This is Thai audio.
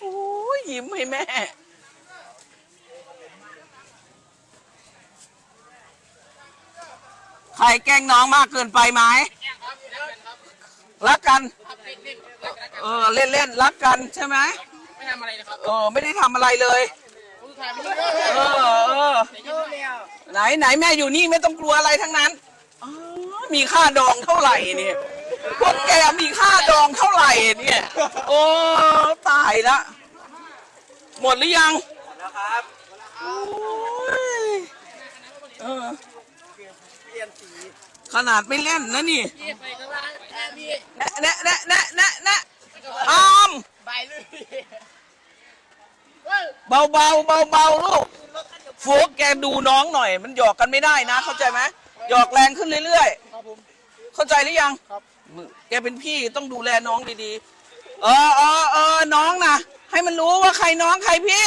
โอ้ยยิ้มให้แม่ ใครแกล้งน้องมากเกินไปไหมรักกัน เออเล่นเล่นรักกันใช่ไหมไม่ทำอะไรนะครับเออไม่ได้ทำอะไรเลยเออเออไหนไหนแม่อยู่นี่ไม่ต้องกลัวอะไรทั้งนั้น อ๋อมีค่าดองเท่าไหร่เนี่ย พวกแกมีค่าดองเท่าไหร่เนี่ย โอ้ตายละ หมดหรือยังแล้วครับโอ้ยเออเปลี่ยนสีขนาดไม่เล่นนะนี่พี่ไปก็ว่าแค่พี่แนะแนะแนะแนะแนะแนะอามใบเลยเบาเบาเบาเบาๆลูกโฟกแกดูน้องหน่อย มันหยอกกันไม่ได้นะ เข้าใจไหม หยอกแรงขึ้นเรื่อยๆครับผมเข้าใจหรือยังครับแกเป็นพี่ต้องดูแลน้องดีๆ เออเออเออน้องนะให้มันรู้ว่าใครน้องใครพี่